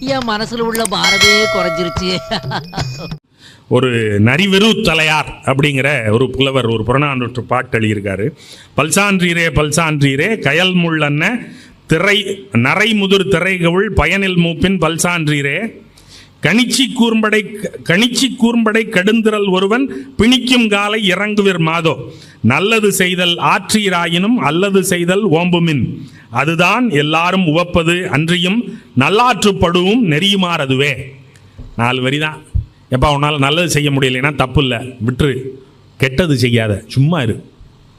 என் மனசுல உள்ள பாரதே குறைஞ்சிருச்சு. ஒரு நரிவெரு தலையார் அப்படிங்கிற ஒரு புலவர் ஒரு புறநானூற்று பாட்டு எழுதியிருக்காரு. பல்சான்றீரே பல்சான்றீரே கயல் முள்ளன்ன திரை நரைமுதிர் திரைகவுள் பயனில் மூப்பின் பல்சான்றீரே. கணிச்சி கூர்ம்படை கணிச்சி கூர்ம்படை கடுந்திரல் ஒருவன் பிணிக்கும் காலை இறங்குவிர் மாதோ. நல்லது செய்தல் ஆற்றீராயினும் அல்லது செய்தல் ஓம்புமின். அதுதான் எல்லாரும் உவப்பது அன்றியும் நல்லாற்றுப்படுவும் நெறியுமாறதுவே. நாலு வரி தான் எப்பா உன்னால் நல்லது செய்ய முடியலைன்னா தப்பு இல்லை விட்டுரு. கெட்டது செய்யாத. சும்மா இரு.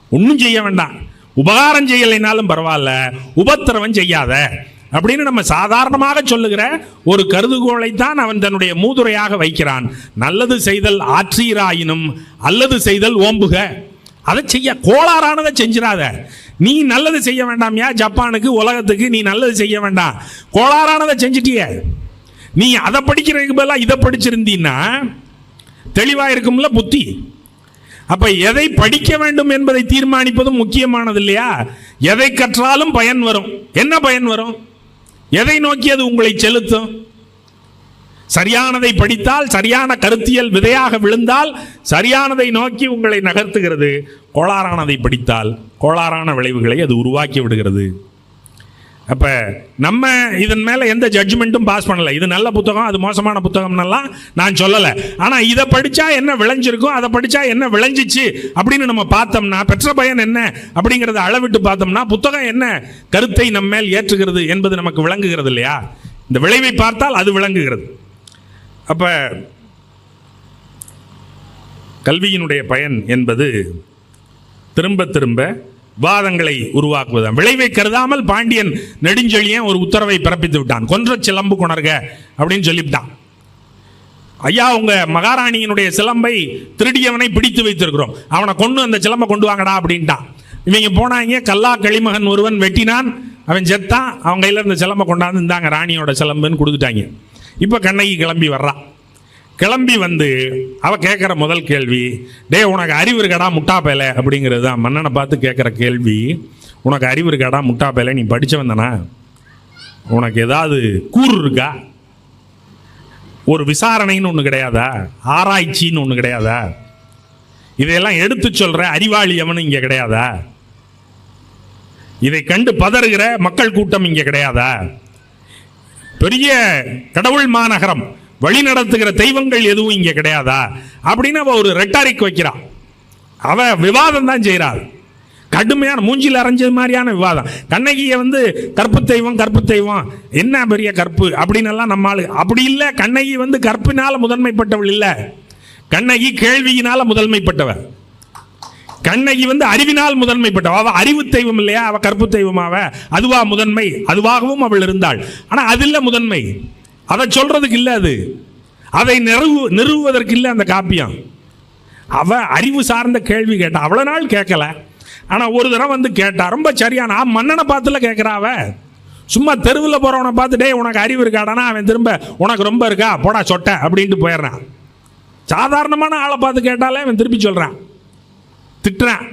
ஒன்றும் செய்ய வேண்டாம். உபகாரம் செய்யலைனாலும் பரவாயில்ல. உபத்திரவம் செய்யாத. அப்படின்னு நம்ம சாதாரணமாக சொல்லுகிற ஒரு கருதுகோளை தான் அவன் தன்னுடைய மூதுரையாக வைக்கிறான். நல்லது செய்தல் ஆற்றீராயினும் அல்லது செய்தல் ஓம்புக. அதை செய்ய கோளாறானதை செஞ்சிடாத. நீ நல்லது செய்ய வேண்டாம்யா ஜப்பானுக்கு உலகத்துக்கு நீ நல்லது செய்ய வேண்டாம். கோளாறானதை செஞ்சிட்டிய. நீ அதை படிக்கிறதுக்கு பதிலாக இதை படிச்சிருந்தீன்னா தெளிவாக இருக்கும்ல புத்தி. அப்போ எதை படிக்க வேண்டும் என்பதை தீர்மானிப்பதும் முக்கியமானது இல்லையா? எதை கற்றாலும் பயன் வரும். என்ன பயன் வரும்? எதை நோக்கி அது உங்களை செலுத்தும்? சரியானதை படித்தால் சரியான கருத்தியல் விதையாக விழுந்தால் சரியானதை நோக்கி உங்களை நகர்த்துகிறது. கோளாறானதை படித்தால் கோளாறான விளைவுகளை அது உருவாக்கி விடுகிறது. அப்ப நம்ம இதன் மேல எந்த ஜட்ஜ்மெண்ட்டும் பாஸ் பண்ணல. இது நல்ல புத்தகம் அது மோசமான புத்தகம்னெல்லாம் நான் சொல்லலை. ஆனா இதை படிச்சா என்ன விளைஞ்சிருக்கும் அதை படிச்சா என்ன விளைஞ்சிச்சு அப்படின்னு நம்ம பார்த்தோம்னா பெற்ற பயன் என்ன அப்படிங்கறத அளவிட்டு பார்த்தோம்னா புத்தகம் என்ன கருத்தை நம்ம மேல் ஏற்றுகிறது என்பது நமக்கு விளங்குகிறது இல்லையா? இந்த விளைவை பார்த்தால் அது விளங்குகிறது. அப்ப கல்வியினுடைய பயன் என்பது திரும்ப திரும்ப வாதங்களை உருவாக்குவதன் விளைவை கருதாமல் பாண்டியன் நெடுஞ்செழியன் ஒரு உத்தரவை பிறப்பித்து விட்டான். கொன்ற சிலம்பு கொணர்க அப்படின்னு சொல்லிவிட்டான். ஐயா உங்க மகாராணியினுடைய சிலம்பை திருடியவனை பிடித்து வைத்திருக்கிறோம். அவனை கொண்டு அந்த சிலம்பை கொண்டு வாங்கடா அப்படின்ட்டான். இவங்க போனாங்க. கல்லா களிமகன் ஒருவன் வெட்டினான். அவன் செத்தான். அவங்க கையில இருந்த சிலம்பை கொண்டாந்து இந்தாங்க ராணியோட சிலம்புன்னு கொடுத்துட்டாங்க. இப்போ கண்ணகி கிளம்பி வர்றான் கிளம்பி வந்து அவ கேட்குற முதல் கேள்வி டே உனக்கு அறிவு இருக்காடா முட்டா பேலை? அப்படிங்கிறது தான் மன்னனை பார்த்து கேட்குற கேள்வி. உனக்கு அறிவு இருக்காடா முட்டா பேலை? நீ படித்து தானே உனக்கு ஏதாவது கூறு இருக்கா? ஒரு விசாரணைன்னு ஒன்று கிடையாதா? ஆராய்ச்சின்னு ஒன்று கிடையாதா? இதையெல்லாம் எடுத்து சொல்கிற அறிவாளி எவனும் இங்கே கிடையாதா? இதை கண்டு பதறுகிற மக்கள் கூட்டம் இங்கே கிடையாதா? பெரிய கடவுள் மாநகரம் வழி நடத்துகிற தெய்வங்கள் எதுவும் இங்கே கிடையாதா? அப்படின்னு அவள் ஒரு ரெட்டாரிக் வைக்கிறாள் அவ விவாதம் தான் செய்கிறாள் கடுமையான மூஞ்சில் அரைஞ்சது மாதிரியான விவாதம். கண்ணகியை வந்து கற்பு தெய்வம் கற்பு தெய்வம் என்ன பெரிய கற்பு? அப்படின்னு எல்லாம் நம்ம ஆளு அப்படி இல்லை. கண்ணகி வந்து கற்பினால் முதன்மைப்பட்டவள் இல்லை. கண்ணகி கேள்வியினால் முதன்மைப்பட்டவள் கண்ணகி வந்து அறிவினால் முதன்மைப்பட்டவ. அவ அறிவு தெய்வம் இல்லையா? அவ கற்பு தெய்வமாவ. அதுவா முதன்மை. அதுவாகவும் அவள் இருந்தாள். ஆனால் அதில் முதன்மை. அதை சொல்றதுக்கு இல்லை அது. அதை நிறுவு நிறுவுவதற்கு இல்லை அந்த காப்பியம். அவ அறிவு சார்ந்த கேள்வி கேட்டா அவ்வளோ நாள் கேட்கல. ஆனால் ஒரு தடவை வந்து கேட்டா ரொம்ப சரியான ஆ, மன்னனை பார்த்துல கேட்குறாவ சும்மா தெருவில் போகிறவனை பார்த்து டே உனக்கு அறிவு இருக்காடானா அவன் திரும்ப உனக்கு ரொம்ப இருக்கா போடா சொட்ட அப்படின்ட்டு போயிடுறான். சாதாரணமான ஆளை பார்த்து கேட்டாலே அவன் திருப்பி சொல்கிறான் திட்டுறான்.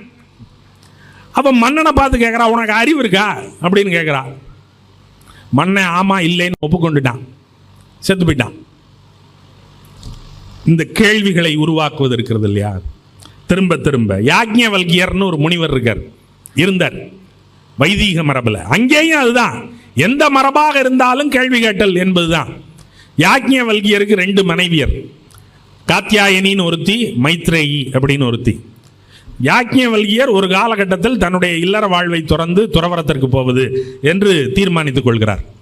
அவன் மன்னனை பார்த்து கேட்குறா உனக்கு அறிவு இருக்கா? அப்படின்னு கேட்குறா. மன்னன் ஆமாம் இல்லைன்னு ஒப்புக்கொண்டுட்டான். செத்து போயிட்டான். இந்த கேள்விகளை உருவாக்குவது இருக்கிறது இல்லையா? திரும்ப திரும்ப. யாக்ஞவல்கியர்னு ஒரு முனிவர் இருக்கார். இருந்தார். வைதீக மரபில். அங்கேயும் அதுதான். எந்த மரபாக இருந்தாலும் கேள்வி கேட்டல் என்பதுதான். யாக்ஞவல்கியருக்கு ரெண்டு மனைவியர். காத்தியாயனின்னு ஒருத்தி மைத்ரேயி அப்படின்னு ஒருத்தி. யாக்ஞவல்கியர் ஒரு காலகட்டத்தில் தன்னுடைய இல்லற வாழ்வை துறந்து துறவரத்திற்கு போவது என்று தீர்மானித்துக் கொள்கிறார்.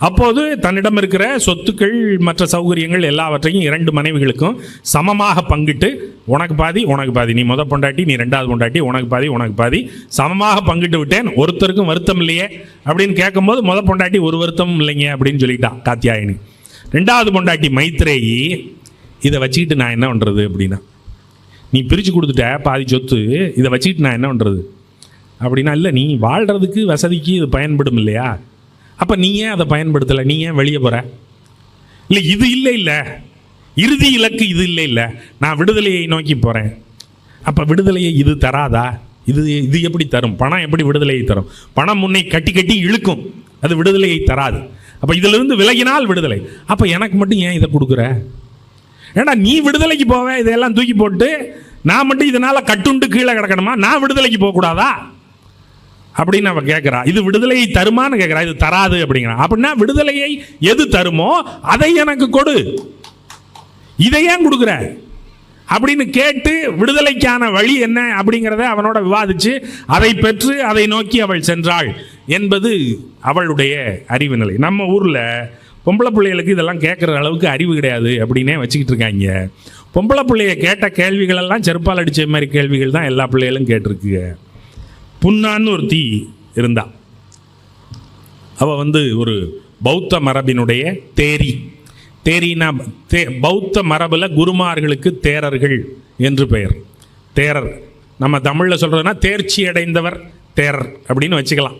அப்போது தன்னிடம் இருக்கிற சொத்துக்கள் மற்ற சௌகரியங்கள் எல்லாவற்றையும் இரண்டு மனைவிகளுக்கும் சமமாக பங்கிட்டு உனக்கு பாதி உனக்கு பாதி நீ முத பொண்டாட்டி நீ ரெண்டாவது பொண்டாட்டி உனக்கு பாதி உனக்கு பாதி சமமாக பங்கிட்டு விட்டேன் ஒருத்தருக்கும் வருத்தம் இல்லையே அப்படின்னு கேட்கும்போது முத பொண்டாட்டி ஒரு வருத்தமும் இல்லைங்க அப்படின்னு சொல்லிட்டான் காத்தியாயனி. ரெண்டாவது பொண்டாட்டி மைத்ரேயி இதை வச்சுக்கிட்டு நான் என்ன பண்ணுறது அப்படின்னா நீ பிரித்து கொடுத்துட்ட பாதி சொத்து இதை வச்சுக்கிட்டு நான் என்ன பண்ணுறது அப்படின்னா இல்லை நீ வாழ்கிறதுக்கு வசதிக்கு இது பயன்படும் இல்லையா? அப்போ நீ ஏன் அதை பயன்படுத்தலை? நீ ஏன் வெளியே போகிற இல்லை இது இல்லை இல்லை. இறுதி இலக்கு இது இல்லை இல்லை. நான் விடுதலையை நோக்கி போகிறேன் அப்போ விடுதலையை இது தராதா? இது இது எப்படி தரும்? பணம் எப்படி விடுதலையை தரும்? பணம் முன்னை கட்டி கட்டி இழுக்கும். அது விடுதலையை தராது. அப்போ இதிலிருந்து விலகினால் விடுதலை. அப்போ எனக்கு மட்டும் ஏன் இதை கொடுக்குற? ஏன்னா நீ விடுதலைக்கு போவே இதையெல்லாம் தூக்கி போட்டு நான் மட்டும் இதனால் கட்டுண்டு கீழே கிடக்கணுமா? நான் விடுதலைக்கு போகக்கூடாதா? அப்படின்னு அவன் கேட்குறான் இது விடுதலையை தருமான்னு கேட்குறான் இது தராது அப்படிங்கிறா. அப்படின்னா விடுதலையை எது தருமோ அதை எனக்கு கொடு. இதை ஏன் கொடுக்குற? அப்படின்னு கேட்டு விடுதலைக்கான வழி என்ன அப்படிங்கிறத அவனோட விவாதிச்சு அதை பெற்று அதை நோக்கி அவள் சென்றாள் என்பது அவளுடைய அறிவு நிலை. நம்ம ஊரில் பொம்பளை பிள்ளைகளுக்கு இதெல்லாம் கேட்குற அளவுக்கு அறிவு கிடையாது அப்படின்னே வச்சுக்கிட்டு இருக்காங்க. பொம்பளை பிள்ளைய கேட்ட கேள்விகளெல்லாம் செருப்பால் அடித்த மாதிரி கேள்விகள் தான் எல்லா பிள்ளைகளும் கேட்டிருக்குங்க. புன்னான்னு ஒரு தீ இருந்தா. அவள் வந்து ஒரு பௌத்த மரபினுடைய தேரி. தேரினா தே பௌத்த மரபில் குருமார்களுக்கு தேரர்கள் என்று பெயர். தேரர். நம்ம தமிழில் சொல்கிறதுனா தேர்ச்சி அடைந்தவர் தேரர் அப்படின்னு வச்சுக்கலாம்.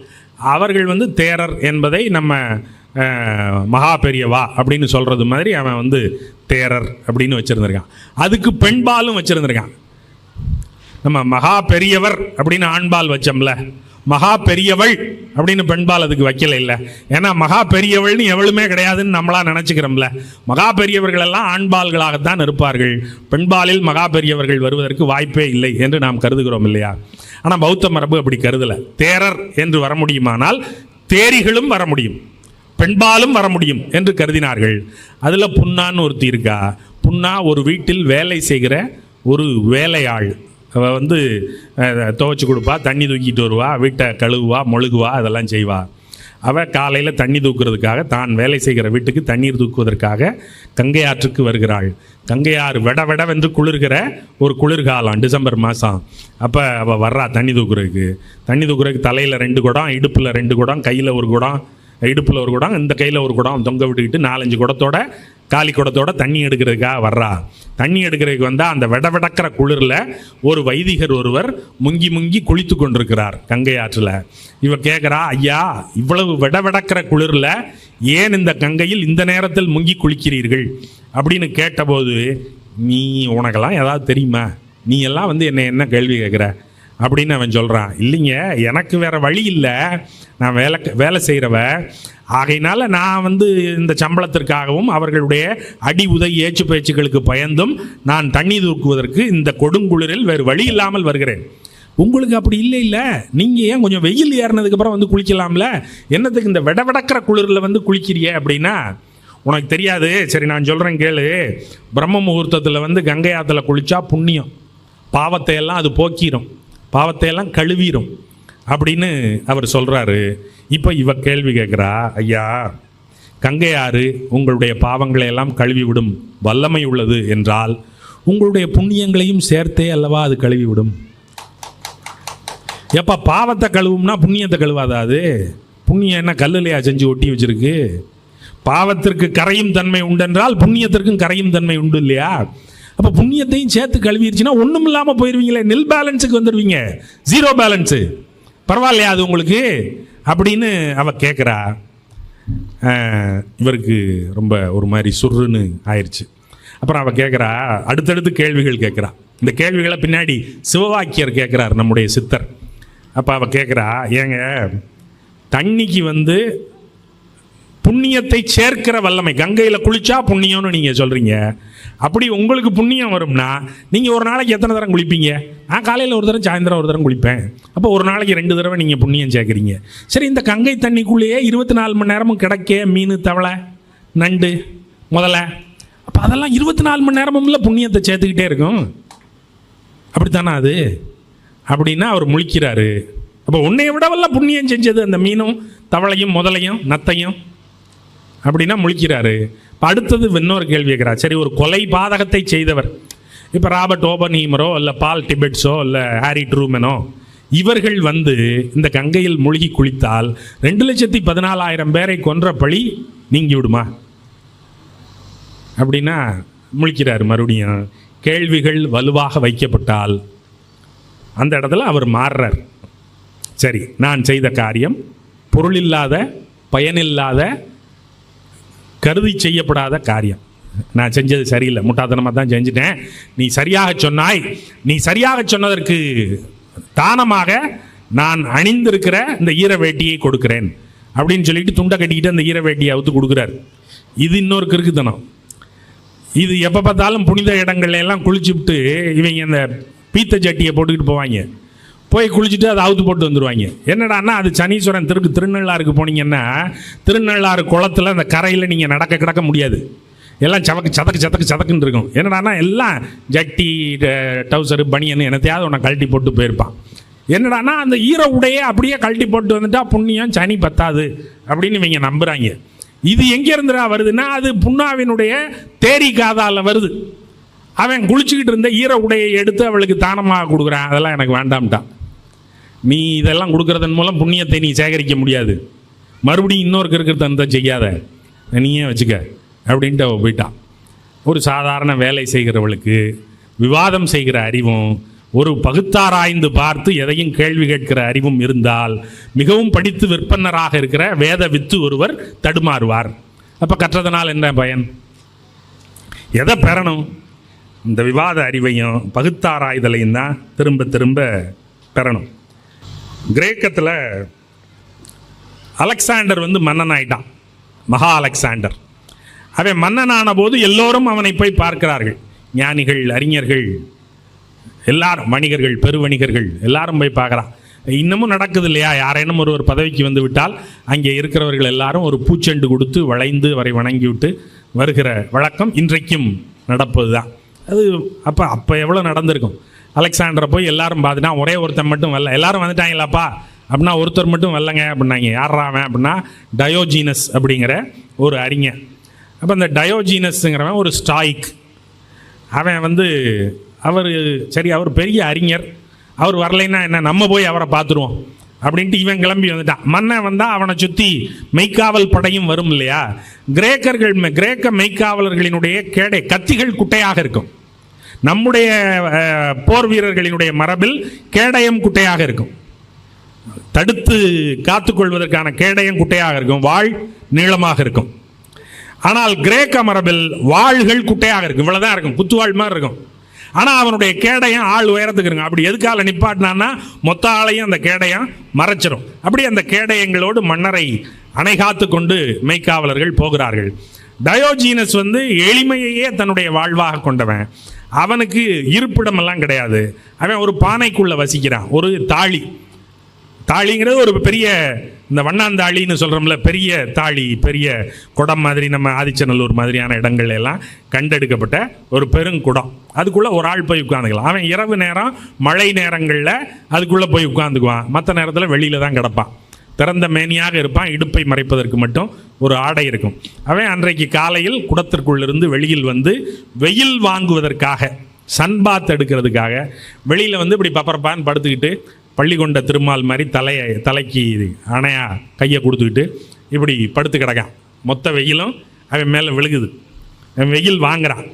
அவர்கள் வந்து தேரர் என்பதை நம்ம மகா பெரியவா அப்படின்னு சொல்கிறது மாதிரி அவன் வந்து தேரர் அப்படின்னு வச்சுருந்துருக்கான். அதுக்கு பெண்பாலும் வச்சுருந்துருக்கான். நம்ம மகா பெரியவர் அப்படின்னு ஆண்பால் வச்சோம்ல. மகா பெரியவள் அப்படின்னு பெண்பால் அதுக்கு வைக்கல இல்லை. ஏன்னா மகா பெரியவள்னு எவளுமே கிடையாதுன்னு நம்மளா நினச்சிக்கிறோம்ல. மகா பெரியவர்கள் எல்லாம் ஆண்பால்களாகத்தான் இருப்பார்கள். பெண்பாலில் மகா பெரியவர்கள் வருவதற்கு வாய்ப்பே இல்லை என்று நாம் கருதுகிறோம் இல்லையா? ஆனால் பௌத்த மரபு அப்படி கருதலை. தேரர் என்று வர முடியுமானால் தேரிகளும் வர முடியும். பெண்பாலும் வர முடியும் என்று கருதினார்கள். அதில் புண்ணான்னு ஒருத்தி இருக்கா. புண்ணா ஒரு வீட்டில் வேலை செய்கிற ஒரு வேலையாள். அவள் வந்து துவைச்சி கொடுப்பா தண்ணி தூக்கிட்டு வருவா வீட்டை கழுவுவா மொழுகுவா அதெல்லாம் செய்வா. அவள் காலையில் தண்ணி தூக்குறதுக்காக தான் வேலை செய்கிற வீட்டுக்கு தண்ணீர் தூக்குவதற்காக கங்கை ஆற்றுக்கு வருகிறாள். கங்கையாறு வெட வெடவென்று குளிர்கிற ஒரு குளிர்காலம் டிசம்பர் மாதம் அப்போ அவள் வர்றா தண்ணி தூக்குறதுக்கு. தண்ணி தூக்குறதுக்கு தலையில் ரெண்டு குடம் இடுப்பில் ரெண்டு குடம் கையில் ஒரு குடம் இடுப்பில் ஒரு குடம் இந்த கையில் ஒரு குடம் தொங்க விட்டுக்கிட்டு நாலஞ்சு குடத்தோட காலி குடத்தோட தண்ணி எடுக்கிறதுக்காக வர்றா. தண்ணி எடுக்கிறதுக்கு வந்தால் அந்த வெட வெடக்கிற குளிரில் ஒரு வைதிகர் ஒருவர் முங்கி முங்கி குளித்து கொண்டிருக்கிறார் கங்கை ஆற்றில். இவ கேட்குறா ஐயா இவ்வளவு விட விடக்கிற குளிரில் ஏன் இந்த கங்கையில் இந்த நேரத்தில் முங்கி குளிக்கிறீர்கள்? அப்படின்னு கேட்டபோது நீ உனக்கெல்லாம் ஏதாவது தெரியுமா? நீ எல்லாம் வந்து என்னை என்ன கேள்வி கேட்குற அப்படின்னு அவன் சொல்கிறான் இல்லைங்க எனக்கு வேறு வழி இல்லை. நான் வேலை வேலை செய்கிறவ ஆகையினால நான் வந்து இந்த சம்பளத்திற்காகவும் அவர்களுடைய அடி உதை ஏச்சு பேச்சுகளுக்கு பயந்தும் நான் தண்ணி தூக்குவதற்கு இந்த கொடுங்குளிரில் வேறு வழி இல்லாமல் வருகிறேன். உங்களுக்கு அப்படி இல்லை இல்லை? நீங்கள் ஏன் கொஞ்சம் வெயில் ஏறினதுக்கப்புறம் வந்து குளிக்கலாம்ல? என்னத்துக்கு இந்த விட விடக்கிற குளிரில் வந்து குளிக்கிறிய அப்படின்னா? உனக்கு தெரியாது. சரி நான் சொல்கிறேன் கேளு. பிரம்ம முகூர்த்தத்தில் வந்து கங்கை ஆற்றுல குளித்தா புண்ணியம். பாவத்தை எல்லாம் அது போக்கிடும் பாவத்தையெல்லாம் கழுவிடும் அப்படின்னு அவர் சொல்கிறாரு இப்போ இவ கேள்வி கேட்குறா ஐயா கங்கை ஆறு உங்களுடைய பாவங்களை எல்லாம் கழுவி விடும் வல்லமை உள்ளது என்றால் உங்களுடைய புண்ணியங்களையும் சேர்த்தே அல்லவா அது கழுவி விடும் பாவத்தை கழுவும்னா புண்ணியத்தை கழுவாதா அது? புண்ணியம் என்ன கல்லுலையா செஞ்சு ஒட்டி வச்சிருக்கு? பாவத்திற்கு கரையும் தன்மை உண்டென்றால் புண்ணியத்திற்கும் கரையும் தன்மை உண்டு இல்லையா? அப்போ புண்ணியத்தையும் சேர்த்து கழுவிடுச்சுன்னா ஒன்றும் இல்லாமல் போயிடுவீங்களே நில் பேலன்ஸுக்கு வந்துடுவீங்க ஜீரோ பேலன்ஸு பரவாயில்லையா அது உங்களுக்கு? அப்படின்னு அவ கேட்குறா இவருக்கு ரொம்ப ஒரு மாதிரி சுருன்னு ஆயிடுச்சு அப்புறம் அவள் கேட்குறா அடுத்தடுத்து கேள்விகள் கேட்குறா இந்த கேள்விகளை பின்னாடி சிவவாக்கியர் கேட்குறார் நம்முடைய சித்தர். அப்போ அவள் கேட்குறா ஏங்க தண்ணிக்கு வந்து புண்ணியத்தை சேர்க்கிற வல்லமை. கங்கையில் குளிச்சா புண்ணியம்னு நீங்கள் சொல்கிறீங்க அப்படி உங்களுக்கு புண்ணியம் வரும்னா நீங்கள் ஒரு நாளைக்கு எத்தனை தரம் குளிப்பீங்க? நான் காலையில் ஒரு தரம் சாயந்தரம் ஒரு தரம் குளிப்பேன். அப்போ ஒரு நாளைக்கு ரெண்டு தடவை நீங்கள் புண்ணியம் சேர்க்குறீங்க. சரி இந்த கங்கை தண்ணிக்குள்ளேயே இருபத்தி நாலு மணி நேரமும் கிடைக்க மீன் தவளை நண்டு முதல்ல அப்போ அதெல்லாம் இருபத்தி நாலு மணி நேரமும் இல்லை புண்ணியத்தை சேர்த்துக்கிட்டே இருக்கும். அப்படித்தானா அது? அப்படின்னா அவர் முழிக்கிறாரு. அப்போ உன்னை விடவெல்லாம் புண்ணியம் செஞ்சது அந்த மீனும் தவளையும் முதலையும் நத்தையும். அப்படின்னா முழிக்கிறாரு. இப்போ அடுத்தது இன்னொரு கேள்வி கேட்குறார். சரி ஒரு கொலை பாதகத்தை செய்தவர். இப்போ ராபர்ட் ஓபனீமரோ இல்லை பால் டிபெட்ஸோ இல்லை ஹாரி ட்ரூமனோ இவர்கள் வந்து இந்த கங்கையில் மூழ்கி குளித்தால் ரெண்டு லட்சத்தி பதினாலாயிரம் பேரை கொன்ற பழி நீங்கி விடுமா அப்படின்னா முழிக்கிறார் மறுபடியும். கேள்விகள் வலுவாக வைக்கப்பட்டால் அந்த இடத்துல அவர் மாறுறார். சரி நான் செய்த காரியம் பொருளில்லாத பயனில்லாத கருதி செய்யப்படாத காரியம். நான் செஞ்சது சரியில்லை. முட்டாத்தனமாக தான் செஞ்சுட்டேன். நீ சரியாக சொன்னாய். நீ சரியாக சொன்னதற்கு தானமாக நான் அணிந்திருக்கிற இந்த ஈர வேட்டியை கொடுக்கிறேன். அப்படின்னு சொல்லிட்டு துண்டை கட்டிக்கிட்டு அந்த ஈர வேட்டியை அவுத்து கொடுக்குறாரு. இது இன்னொரு கிறுக்குத்தனம். இது எப்போ பார்த்தாலும் புனித இடங்கள்ல எல்லாம் குளிச்சுவிட்டு இவங்க அந்த பீத்த சட்டியை போட்டுக்கிட்டு போவாங்க. போய் குளிச்சுட்டு அதை அவுத்து போட்டு வந்துடுவாங்க என்னடான்னா அது சனீஸ்வரன் திருக்கு திருநள்ளாருக்கு போனீங்கன்னா திருநள்ளாறு குளத்துல அந்த கரையில் நீங்கள் நடக்க கிடக்க முடியாது. எல்லாம் சவக்கு சதக்கு சதக்கு சதக்குன்னு இருக்கும். என்னடான்னா எல்லாம் ஜட்டி டவுசரு பனியன் என்னத்தையாவது உன்னை கழட்டி போட்டு போயிருப்பான். என்னடான்னா அந்த ஈர உடையே அப்படியே கழட்டி போட்டு வந்துட்டா புண்ணியம் சனி பத்தாது அப்படின்னு இவங்க நம்புகிறாங்க இது எங்கேருந்துடா வருதுன்னா அது புண்ணாவினுடைய தேரி காதால் வருது. அவன் குளிச்சுக்கிட்டு இருந்த ஈர உடையை எடுத்து அவளுக்கு தானமாக கொடுக்குறான். அதெல்லாம் எனக்கு வேண்டாம்ட்டான். நீ இதெல்லாம் கொடுக்குறதன் மூலம் புண்ணியத்தை நீ சேகரிக்க முடியாது. மறுபடியும் இன்னொருக்கு இருக்கிறத அந்த செய்யாத. நீயே வச்சுக்க அப்படின்ட்டு அவள் போயிட்டான் ஒரு சாதாரண வேலை செய்கிறவளுக்கு விவாதம் செய்கிற அறிவும் ஒரு பகுத்தாராய்ந்து பார்த்து எதையும் கேள்வி கேட்கிற அறிவும் இருந்தால் மிகவும் படித்து விற்பனராக இருக்கிற வேத வித்து ஒருவர் தடுமாறுவார். அப்போ கற்றதனால் என்ன பயன்? எதை பெறணும்? இந்த விவாத அறிவையும் பகுத்தாராய்தலையும் தான் திரும்ப திரும்ப பெறணும். கிரேக்கத்தில் அலெக்சாண்டர் வந்து மன்னன் ஆயிட்டான். மகா அலெக்சாண்டர். அவன் மன்னனான போது எல்லோரும் அவனை போய் பார்க்கிறார்கள். ஞானிகள் அறிஞர்கள் எல்லாரும் வணிகர்கள் பெருவணிகர்கள் எல்லாரும் போய் பார்க்குறான். இன்னமும் நடக்குது இல்லையா? யாரேனும் ஒரு ஒரு பதவிக்கு வந்து விட்டால் அங்கே இருக்கிறவர்கள் எல்லாரும் ஒரு பூச்செண்டு கொடுத்து வளைந்து வரை வணங்கி விட்டு வருகிற வழக்கம் இன்றைக்கும் நடப்பது தான் அது அப்போ அப்போ எவ்வளோ நடந்திருக்கும்? அலெக்சாண்டரை போய் எல்லாரும் பார்த்துட்டா ஒரே ஒருத்தன் மட்டும் வரல. எல்லாரும் வந்துட்டாங்களாப்பா? அப்படின்னா ஒருத்தர் மட்டும் வரலங்க அப்படின்னாங்க. யாரா அவன் அப்படின்னா? டயோஜீனஸ் அப்படிங்கிற ஒரு அறிஞர். அப்போ அந்த டயோஜீனஸ்ங்கிறவன் ஒரு ஸ்டாய்க் அவன் வந்து அவர் சரி அவர் பெரிய அறிஞர். அவர் வரலைன்னா என்ன? நம்ம போய் அவரை பார்த்துருவோம் அப்படின்ட்டு இவன் கிளம்பி வந்துட்டான். மன்னன் வந்தால் அவனை சுற்றி மெய்க்காவல் படையும் வரும் இல்லையா? கிரேக்கர்கள் கிரேக்க மெய்க்காவலர்களினுடைய கேடை கத்திகள் குட்டையாக இருக்கும். நம்முடைய போர் வீரர்களினுடைய மரபில் கேடயம் குட்டையாக இருக்கும். தடுத்து காத்துக்கொள்வதற்கான கேடயம் குட்டையாக இருக்கும் வாழ் நீளமாக இருக்கும். ஆனால் கிரேக்க மரபில் வாள்கள் குட்டையாக இருக்கும் இவ்வளோதான் இருக்கும் குத்துவாள் மாதிரி இருக்கும். ஆனால் அவனுடைய கேடயம் ஆள் உயரத்துக்கு இருக்கும். அப்படி எதுக்கால நிப்பாட்டினான்னா மொத்த ஆளையும் அந்த கேடயம் மறைச்சிரும். அப்படி அந்த கேடயங்களோடு மன்னரை அணைகாத்து கொண்டு மெய்க்காவலர்கள் போகிறார்கள். டயோஜீனஸ் வந்து எளிமையையே தன்னுடைய வாழ்வாக கொண்டவன். அவனுக்கு இருப்பிடமெல்லாம் கிடையாது. அவன் ஒரு பானைக்குள்ளே வசிக்கிறான் ஒரு தாழி தாழிங்கிறது ஒரு பெரிய இந்த வண்ணாந்தாளின்னு சொல்கிறோம்ல பெரிய தாழி பெரிய குடம் மாதிரி நம்ம ஆதிச்சநல்லூர் மாதிரியான இடங்கள் எல்லாம் கண்டெடுக்கப்பட்ட ஒரு பெருங்குடம். அதுக்குள்ளே ஒரு ஆள் போய் உட்காந்துக்கலாம். அவன் இரவு நேரம் மழை நேரங்களில் அதுக்குள்ளே போய் உட்காந்துக்குவான். மற்ற நேரத்தில் வெளியில் தான் கிடப்பான். திறந்த மேனியாக இருப்பான் இடுப்பை மறைப்பதற்கு மட்டும் ஒரு ஆடை இருக்கும். அவன் அன்றைக்கு காலையில் குடத்திற்குள்ளிருந்து வெளியில் வந்து வெயில் வாங்குவதற்காக சன்பாத் எடுக்கிறதுக்காக வெளியில் வந்து இப்படி பப்பரப்பான்னு படுத்துக்கிட்டு பள்ளி கொண்ட திருமால் மாதிரி தலையை தலைக்கு அணையா கையை கொடுத்துக்கிட்டு இப்படி படுத்து கிடக்கான். மொத்த வெயிலும் அவன் மேலே விழுகுது. அவன் வெயில் வாங்குறான்.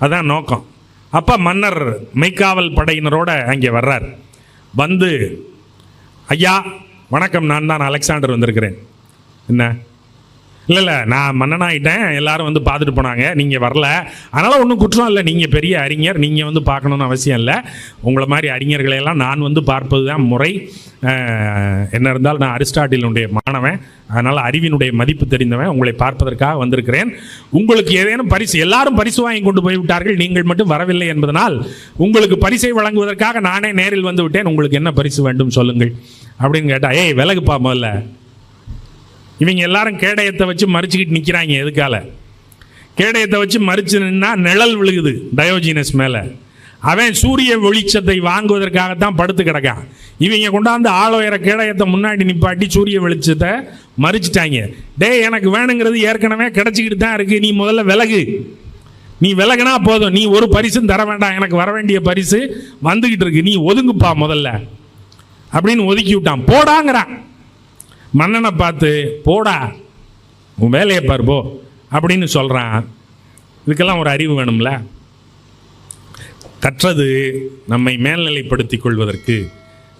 அதான் நோக்கம். அப்போ மன்னர் மெய்க்காவல் படையினரோடு அங்கே வர்றார். வந்து ஐயா வணக்கம் நான் தான் அலெக்சாண்டர் வந்திருக்கிறேன். என்ன? இல்லை இல்லை நான் மன்னனாயிட்டேன். எல்லாரும் வந்து பார்த்துட்டு போனாங்க. நீங்கள் வரல. அதனால் ஒன்றும் குற்றம் இல்லை. நீங்கள் பெரிய அறிஞர். நீங்கள் வந்து பார்க்கணுன்னு அவசியம் இல்லை. உங்களை மாதிரி அறிஞர்களையெல்லாம் நான் வந்து பார்ப்பது தான் முறை என்ன இருந்தால் நான் அரிஸ்டாட்டிலுடைய மாணவன். அதனால் அறிவினுடைய மதிப்பு தெரிந்தவன். உங்களை பார்ப்பதற்காக வந்திருக்கிறேன். உங்களுக்கு ஏதேனும் பரிசு எல்லாரும் பரிசு வாங்கி கொண்டு போய் விட்டார்கள் நீங்கள் மட்டும் வரவில்லை என்பதனால் உங்களுக்கு பரிசை வழங்குவதற்காக நானே நேரில் வந்து விட்டேன். உங்களுக்கு என்ன பரிசு வேண்டும்? சொல்லுங்கள். அப்படின்னு கேட்டால் ஏய் விலகுப்பா முதல்ல. இவங்க எல்லாரும் கேடயத்தை வச்சு மறிச்சுக்கிட்டு நிற்கிறாங்க எதுக்கால? கேடயத்தை வச்சு மறிச்சு நின்னா நிழல் விழுகுது டயோஜினஸ் மேலே. அவன் சூரிய வெளிச்சத்தை வாங்குவதற்காகத்தான் படுத்து கிடக்கான். இவங்க கொண்டாந்து ஆளுயர கேடயத்தை முன்னாடி நிப்பாட்டி சூரிய வெளிச்சத்தை மறிச்சிட்டாங்க. டேய் எனக்கு வேணுங்கிறது ஏற்கனவே கிடைச்சிக்கிட்டு தான் இருக்குது நீ முதல்ல விலகு. நீ விலகுனா போதும். நீ ஒரு பரிசும் தர வேண்டாம். எனக்கு வர வேண்டிய பரிசு வந்துக்கிட்டு இருக்கு. நீ ஒதுங்குப்பா முதல்ல. அப்படின்னு ஒதுக்கி விட்டான். போடாங்கிறான். மன்னனை பார்த்து போடா உன் வேலையை பார்ப்போ போ அப்படின்னு சொல்கிறான் இதுக்கெல்லாம் ஒரு அறிவு வேணும்ல? கற்றது நம்மை மேல்நிலைப்படுத்தி கொள்வதற்கு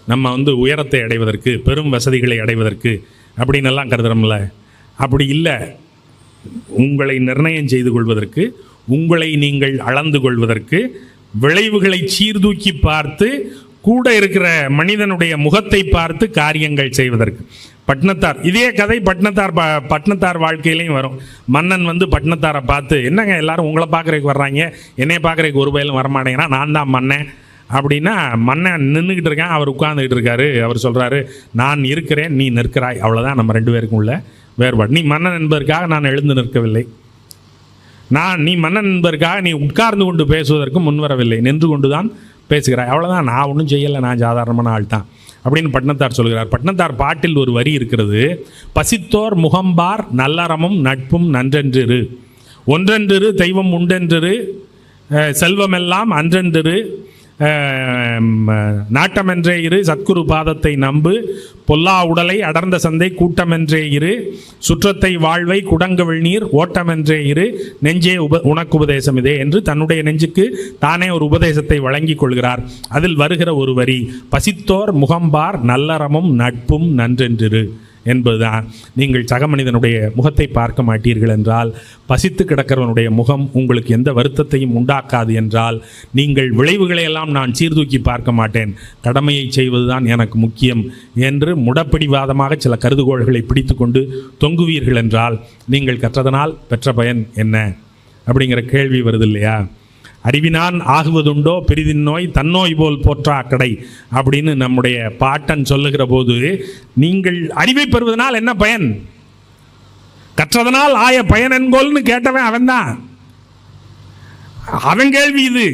நம்ம வந்து உயரத்தை அடைவதற்கு பெரும் வசதிகளை அடைவதற்கு அப்படின்னெல்லாம் கருதுறோம்ல? அப்படி இல்லை. உங்களை நிர்ணயம் செய்து கொள்வதற்கு உங்களை நீங்கள் அளந்து கொள்வதற்கு விளைவுகளை சீர்தூக்கி பார்த்து கூட இருக்கிற மனிதனுடைய முகத்தை பார்த்து காரியங்கள் செய்வதற்கு. பட்னத்தார் இதே கதை பட்னத்தார் பா பட்னத்தார் வாழ்க்கையிலையும் வரும். மன்னன் வந்து பட்னத்தாரை பார்த்து என்னங்க எல்லாரும் உங்களை பார்க்குறதுக்கு வர்றாங்க? என்னைய பார்க்குறதுக்கு ஒரு பயிலும் வரமாட்டேங்கிறான் நான் தான் மன்னன். அப்படின்னா மன்னன் நின்றுக்கிட்டு இருக்கேன் அவர் உட்கார்ந்துக்கிட்டு இருக்காரு. அவர் சொல்கிறாரு நான் இருக்கிறேன் நீ நிற்கிறாய். அவ்வளோதான் நம்ம ரெண்டு பேருக்கும் உள்ள வேறுபாடு. நீ மன்னன் என்பதற்காக நான் எழுந்து நிற்கவில்லை. நான் நீ மன்னன் என்பதற்காக நீ உட்கார்ந்து கொண்டு பேசுவதற்கு முன்வரவில்லை நின்று கொண்டு தான் பேசுகிறாய் அவ்வளோதான் நான் ஒன்றும் செய்யலை நான் சாதாரணமான ஆள் தான் அப்படின்னு பட்னத்தார் சொல்கிறார். பட்னத்தார் பாட்டில் ஒரு வரி இருக்கிறது. பசித்தோர் முகம்பார் நல்லறமும் நட்பும் நன்றென்றிரு. ஒன்றென்றிரு தெய்வம் உண்டென்றிரு. செல்வமெல்லாம் அன்றென்றிரு. நாட்டமென்றே இரு சத்குரு பாதத்தை நம்பு பொல்லா உடலை அடர்ந்த சந்தை கூட்டமென்றே இரு சுற்றத்தை வாழ்வை குடங்கவிழ் நீர் ஓட்டமென்றே இரு நெஞ்சே உப உனக்கு உபதேசம் இதே என்று தன்னுடைய நெஞ்சுக்கு தானே ஒரு உபதேசத்தை வழங்கிக் கொள்கிறார். அதில் வருகிற ஒரு வரி பசித்தோர் முகம்பார் நல்லறமும் நட்பும் நன்றென்றிரு. என்பதுதான். நீங்கள் சக மனிதனுடைய முகத்தை பார்க்க மாட்டீர்கள் என்றால் பசித்து கிடக்கிறவனுடைய முகம் உங்களுக்கு எந்த வருத்தத்தையும் உண்டாக்காது என்றால் நீங்கள் விளைவுகளை எல்லாம் நான் சீர்தூக்கி பார்க்க மாட்டேன். கடமையை செய்வதுதான் எனக்கு முக்கியம் என்று முடப்பிடிவாதமாக சில கருதுகோள்களை பிடித்துக்கொண்டு தொங்குவீர்கள் என்றால் நீங்கள் கற்றதனால் பெற்ற பயன் என்ன? அப்படிங்கிற கேள்வி வருது இல்லையா? அறிவினான் ஆகுவதுண்டோ பெரிதின் நோய் தன்னோய் போல் போற்றா கடை அப்படின்னு நம்முடைய பாட்டன் சொல்லுகிற போது நீங்கள் அறிவை பெறுவதனால் என்ன பயன்? கற்றதனால் ஆய பயன் என்கோல்னு கேட்டவன் அவன்தான் அவன் கேள்வி இது.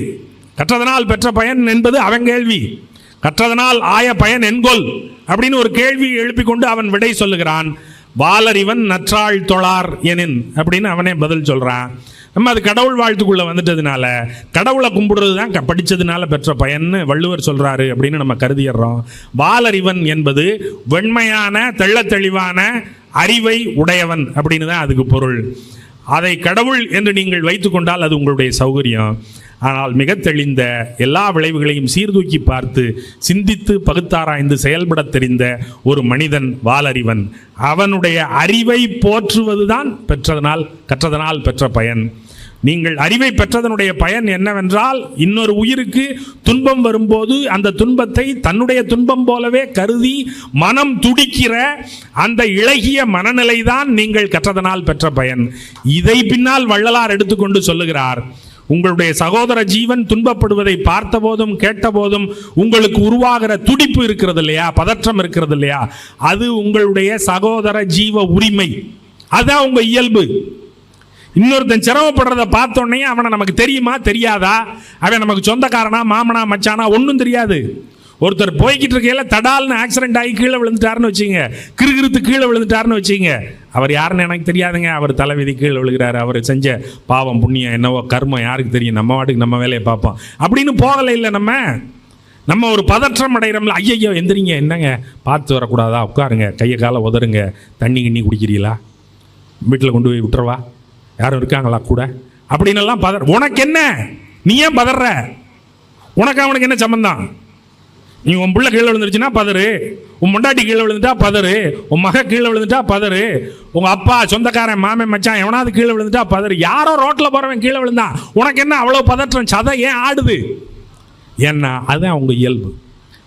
கற்றதனால் பெற்ற பயன் என்பது அவன் கேள்வி. கற்றதனால் ஆய பயன் என்கொல் அப்படின்னு ஒரு கேள்வி எழுப்பிக் கொண்டு அவன் விடை சொல்லுகிறான். வாலறிவன் நற்றாள் தொழார் எனின் அப்படின்னு அவனே பதில் சொல்றான். நம்ம அது கடவுள் வாழ்த்துக்குள்ளே வந்துட்டதுனால கடவுளை கும்பிடுறது தான் க- படிச்சதுனால பெற்ற பயன்னு வள்ளுவர் சொல்கிறாரு அப்படின்னு நம்ம கருதிடுறோம் வாலறிவன் என்பது வெண்மையான தெள்ளத்தெளிவான அறிவை உடையவன் அப்படின்னு தான் அதுக்கு பொருள். அதை கடவுள் என்று நீங்கள் வைத்துக்கொண்டால் அது உங்களுடைய சௌகரியம். ஆனால் மிக தெளிந்த எல்லா விளைவுகளையும் சீர்தூக்கி பார்த்து சிந்தித்து பகுத்தாராய்ந்து செயல்படத் தெரிந்த ஒரு மனிதன் வாலறிவன். அவனுடைய அறிவை போற்றுவதுதான் பெற்றதனால் கற்றதனால் பெற்ற பயன். நீங்கள் அறிவை பெற்றதனுடைய பயன் என்னவென்றால் இன்னொரு உயிருக்கு துன்பம் வரும்போது அந்த துன்பத்தை தன்னுடைய துன்பம் போலவே கருதி மனம் துடிக்கிற அந்த இளகிய மனநிலை தான் நீங்கள் கற்றதனால் பெற்ற பயன். இதை பின்னால் வள்ளலார் எடுத்துக்கொண்டு சொல்லுகிறார் உங்களுடைய சகோதர ஜீவன் துன்பப்படுவதை பார்த்தபோதும் கேட்டபோதும் உங்களுக்கு உருவாகிற துடிப்பு இருக்கிறது இல்லையா? பதற்றம் இருக்கிறது இல்லையா? அது உங்களுடைய சகோதர ஜீவ உரிமை. அதுதான் உங்க இயல்பு. இன்னொருத்தன் சிரமப்படுறத பார்த்தோன்னே அவனை நமக்கு தெரியுமா தெரியாதா? அவன் நமக்கு சொந்தக்காரனா மாமனா மச்சானா ஒன்றும் தெரியாது. ஒருத்தர் போய்கிட்டு இருக்கையில தடால்னு ஆக்சிடென்ட் ஆகி கீழே விழுந்துட்டாருன்னு வச்சுங்க. கிறுகிறுத்து கீழே விழுந்துட்டாருன்னு வச்சுங்க. அவர் யாருன்னு எனக்கு தெரியாதுங்க. அவர் தலைவிதி கீழே விழுகிறாரு. அவர் செஞ்ச பாவம் புண்ணியம் என்னவோ கர்மம் யாருக்கு தெரியும்? நம்ம வாட்டுக்கு நம்ம வேலையை பார்ப்போம். அப்படின்னு போகலை இல்லை நம்ம. நம்ம ஒரு பதற்றம் அடைகிறோம்ல ஐயையோ எந்திரிங்க. என்னங்க? பார்த்து வரக்கூடாதா? உட்காருங்க. கையை காலை உதறுங்க. தண்ணி கிண்ணி குடிக்கிறீங்களா? வீட்டில் கொண்டு போய் விட்டுறவா? யாரும் இருக்காங்களா கூட? அப்படின்னு பதற உனக்கு என்ன நீ ஏன் பதற? உனக்கு அவனுக்கு என்ன சம்பந்தம்? நீ உன் பிள்ளை கீழே விழுந்துருச்சுன்னா பதறு. உன் முண்டாட்டி கீழே விழுந்துட்டா பதறு. உன் மக கீழே விழுந்துட்டா பதறு. உங்கள் அப்பா சொந்தக்காரன் மாமன் மச்சான் எவனாவது கீழே விழுந்துட்டா பதறு. யாரோ ரோட்டில் போகிறவன் கீழே விழுந்தான் உனக்கு என்ன அவ்வளோ பதற்றம்? சதை ஏன் ஆடுது? ஏன்னா அதுதான் அவங்க இயல்பு.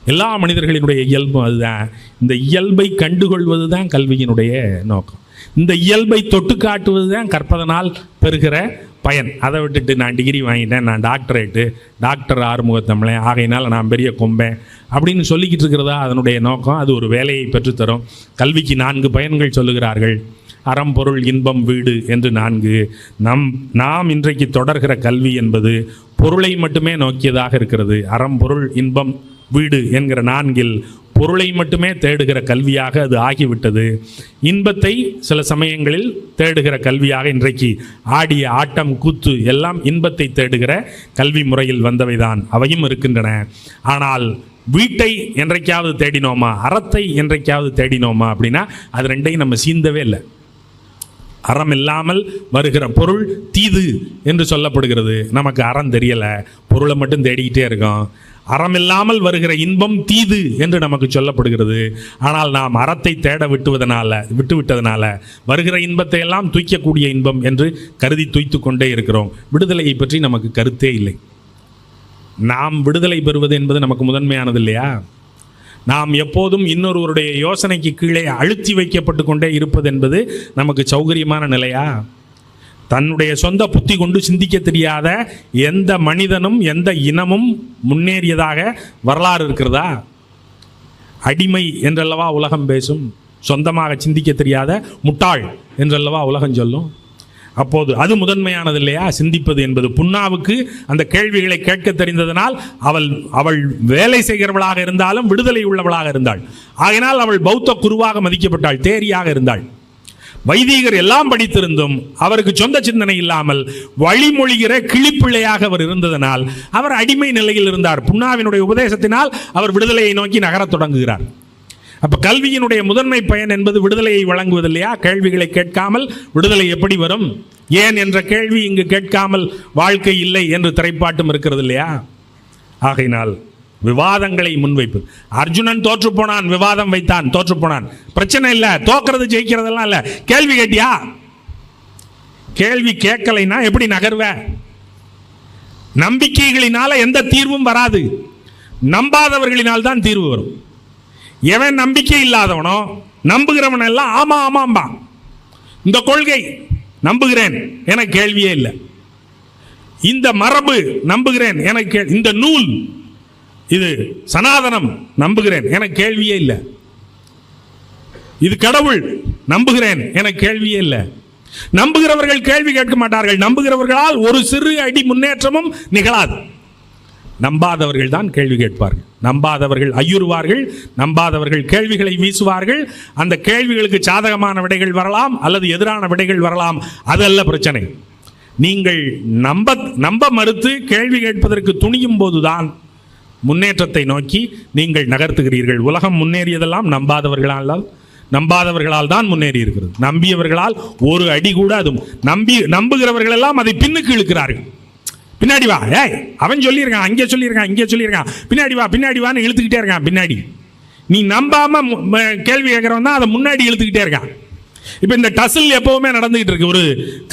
எல்லா மனிதர்களினுடைய இயல்பும் அதுதான். இந்த இயல்பை கண்டுகொள்வது தான் கல்வியினுடைய நோக்கம். இந்த இயல்பை தொட்டு காட்டுவது தான் கற்பதனால் பெறுகிற பயன். அதை விட்டுட்டு நான் டிகிரி வாங்கிட்டேன் நான் டாக்டரேட்டு டாக்டர் ஆறுமுகத்தமிழன் ஆகையினால் நான் பெரிய கொம்பேன் அப்படின்னு சொல்லிக்கிட்டு இருக்கிறதா? அதனுடைய நோக்கம் அது ஒரு வேலையை பெற்றுத்தரும். கல்விக்கு நான்கு பயன்கள் சொல்லுகிறார்கள். அறம் பொருள் இன்பம் வீடு என்று நான்கு. நம் நாம் இன்றைக்கு தொடர்கிற கல்வி என்பது பொருளை மட்டுமே நோக்கியதாக இருக்கிறது. அறம் பொருள் இன்பம் வீடு என்கிற நான்கில் பொருளை மட்டுமே தேடுகிற கல்வியாக அது ஆகிவிட்டது. இன்பத்தை சில சமயங்களில் தேடுகிற கல்வியாக இன்றைக்கு ஆடிய ஆட்டம் கூத்து எல்லாம் இன்பத்தை தேடுகிற கல்வி முறையில் வந்தவைதான். அவையும் இருக்கின்றன. ஆனால் வீட்டை என்றைக்காவது தேடினோமா? அறத்தை என்றைக்காவது தேடினோமா அப்படின்னா அது ரெண்டையும் நம்ம சீந்தவே இல்லை. அறம் இல்லாமல் வருகிற பொருள் தீது என்று சொல்லப்படுகிறது. நமக்கு அறம் தெரியலை. பொருளை மட்டும் தேடிக்கிட்டே இருக்கோம். அறமில்லாமல் வருகிற இன்பம் தீது என்று நமக்கு சொல்லப்படுகிறது. ஆனால் நாம் அறத்தை தேட விட்டுவதனால விட்டுவிட்டதனால வருகிற இன்பத்தை எல்லாம் தூய்க்கக்கூடிய இன்பம் என்று கருதி தூய்த்து கொண்டே இருக்கிறோம். விடுதலையை பற்றி நமக்கு கருத்தே இல்லை. நாம் விடுதலை பெறுவது என்பது நமக்கு முதன்மையானது இல்லையா? நாம் எப்போதும் இன்னொருவருடைய யோசனைக்கு கீழே அழுத்தி வைக்கப்பட்டு கொண்டே இருப்பது என்பது நமக்கு சௌகரியமான நிலையா? தன்னுடைய சொந்த புத்தி கொண்டு சிந்திக்க தெரியாத எந்த மனிதனும் எந்த இனமும் முன்னேறியதாக வரலாறு இருக்கிறதா? அடிமை என்றல்லவா உலகம் பேசும்? சொந்தமாக சிந்திக்க தெரியாத முட்டாள் என்றல்லவா உலகம் சொல்லும்? அப்போது அது முதன்மையானது இல்லையா? சிந்திப்பது என்பது. புன்னாவுக்கு அந்த கேள்விகளை கேட்க தெரிந்ததனால் அவள் அவள் வேலை செய்கிறவளாக இருந்தாலும் விடுதலை உள்ளவளாக இருந்தாள். ஆகையினால் அவள் பௌத்த குருவாக மதிக்கப்பட்டாள் தேரியாக இருந்தாள். வைதீகர் எல்லாம் படித்திருந்தும் அவருக்கு சொந்த சிந்தனை இல்லாமல் வழிமொழிகிற கிளிப்பிள்ளையாக அவர் இருந்ததனால் அவர் அடிமை நிலையில் இருந்தார். புண்ணாவினுடைய உபதேசத்தினால் அவர் விடுதலையை நோக்கி நகரத் தொடங்குகிறார். அப்ப கல்வியினுடைய முதன்மை பயன் என்பது விடுதலையை வழங்குவது இல்லையா கேள்விகளை கேட்காமல் விடுதலை எப்படி வரும்? ஏன் என்ற கேள்வி இங்கு கேட்காமல் வாழ்க்கை இல்லை என்று திரைப்பாட்டும் இருக்கிறது இல்லையா? ஆகையினால் விவாதங்களை முன்வைப்பு. அர்ஜுனன் தோற்று போனான் விவாதம் வைத்தான் தோற்று போனான் பிரச்சனை இல்லை தோக்கிறது ஜெயிக்கிறதெல்லாம் இல்லை. கேள்வி கேட்டியா? கேள்வி கேட்கலைன்னா எப்படி நகர்வ? நம்பிக்கைகளினால எந்த தீர்வும் வராது. நம்பாதவர்களினால் தான் தீர்வு வரும். எவன் நம்பிக்கை இல்லாதவனோ நம்புகிறவன் எல்லாம் ஆமா ஆமாம்பா. இந்த கொள்கை நம்புகிறேன் என கேள்வியே இல்லை. இந்த மரபு நம்புகிறேன் எனக்கு இந்த நூல் இது சனாதனம் நம்புகிறேன். எனக்கு கேள்வியே இல்லை. இது கடவுள் நம்புகிறேன். எனக்கு கேள்வியே இல்லை. நம்புகிறவர்கள் கேள்வி கேட்க மாட்டார்கள். நம்புகிறவர்களால் ஒரு சிறு அடி முன்னேற்றமும் நிகழாது. நம்பாதவர்கள் தான் கேள்வி கேட்பார்கள். நம்பாதவர்கள் ஐயுறுவார்கள். நம்பாதவர்கள் கேள்விகளை வீசுவார்கள். அந்த கேள்விகளுக்கு சாதகமான விடைகள் வரலாம் அல்லது எதிரான விடைகள் வரலாம். அதல்ல பிரச்சனை. நீங்கள் நம்ப நம்ப மறுத்து கேள்வி கேட்பதற்கு துணியும் போதுதான். முன்னேற்றத்தை நோக்கி நீங்கள் நகர்த்துகிறீர்கள். உலகம் முன்னேறியதெல்லாம் நம்பாதவர்களால் நம்பாதவர்களால் தான் முன்னேறி இருக்கிறது நம்பியவர்களால் ஒரு அடி கூட அது நம்பி நம்புகிறவர்கள் எல்லாம் அதை பின்னுக்கு இழுக்கிறார்கள். பின்னாடி வா. ஏய் அவன் சொல்லியிருக்கான் அங்கே சொல்லியிருக்கான் இங்கே சொல்லியிருக்கான். பின்னாடி வா பின்னாடி வான்னு இழுத்துக்கிட்டே இருக்கான் பின்னாடி. நீ நம்பாம கேள்வி கேட்குறவன் தான் அதை முன்னாடி இழுத்துக்கிட்டே இருக்கான். இப்போ இந்த டசில் எப்பவுமே நடந்துகிட்டு இருக்கு. ஒரு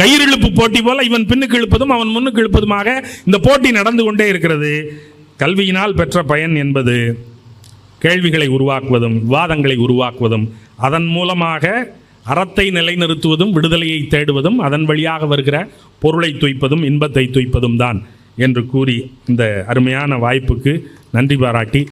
கயிறு இழுப்பு போட்டி போல இவன் பின்னுக்கு இழுப்பதும் அவன் முன்னுக்கு இழுப்பதுமாக இந்த போட்டி நடந்து கொண்டே இருக்கிறது. கல்வியினால் பெற்ற பயன் என்பது கேள்விகளை உருவாக்குவதும் விவாதங்களை உருவாக்குவதும் அதன் மூலமாக அறத்தை நிலைநிறுத்துவதும் விடுதலையை தேடுவதும் அதன் வழியாக வருகிற பொருளை துய்ப்பதும் இன்பத்தை துய்ப்பதும் தான் என்று கூறி இந்த அருமையான வாய்ப்புக்கு நன்றி பாராட்டி